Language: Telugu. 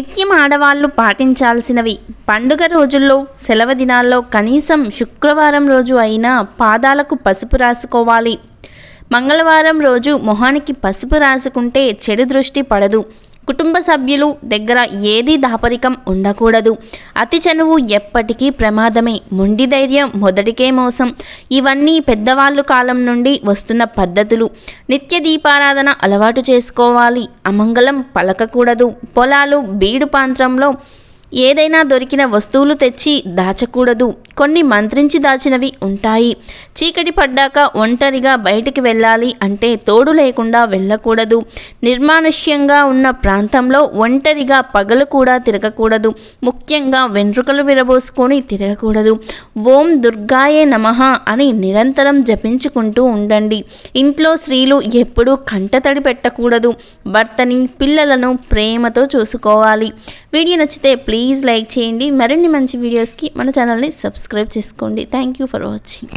నిత్యం ఆడవాళ్ళు పాటించాల్సినవి. పండుగ రోజుల్లో సెలవు దినాల్లో కనీసం శుక్రవారం రోజు అయినా పాదాలకు పసుపు రాసుకోవాలి. మంగళవారం రోజు మొహానికి పసుపు రాసుకుంటే చెడు దృష్టి పడదు. కుటుంబ సభ్యులు దగ్గర ఏది దాపరికం ఉండకూడదు. అతి చనువు ఎప్పటికీ ప్రమాదమే. మొండి ధైర్యం మొదటికే మోసం. ఇవన్నీ పెద్దవాళ్ళు కాలం నుండి వస్తున్న పద్ధతులు. నిత్య దీపారాధన అలవాటు చేసుకోవాలి. అమంగళం పలకకూడదు. పొలాలు బీడు ప్రాంతంలో ఏదైనా దొరికిన వస్తువులు తెచ్చి దాచకూడదు. కొన్ని మంత్రించి దాచినవి ఉంటాయి. చీకటి పడ్డాక ఒంటరిగా బయటికి వెళ్ళాలి అంటే తోడు లేకుండా వెళ్ళకూడదు. నిర్మానుష్యంగా ఉన్న ప్రాంతంలో ఒంటరిగా పగలు కూడా తిరగకూడదు. ముఖ్యంగా వెంట్రుకలు విరబోసుకొని తిరగకూడదు. ఓం దుర్గాయే నమః అని నిరంతరం జపించుకుంటూ ఉండండి. ఇంట్లో స్త్రీలు ఎప్పుడూ కంటతడి పెట్టకూడదు. భర్తని పిల్లలను ప్రేమతో చూసుకోవాలి. వీడియో నచ్చితే ప్లీజ్ లైక్ చేయండి. మరిన్ని మంచి వీడియోస్కి మన ఛానల్ని సబ్స్క్రైబ్ చేసుకోండి. Thank you for watching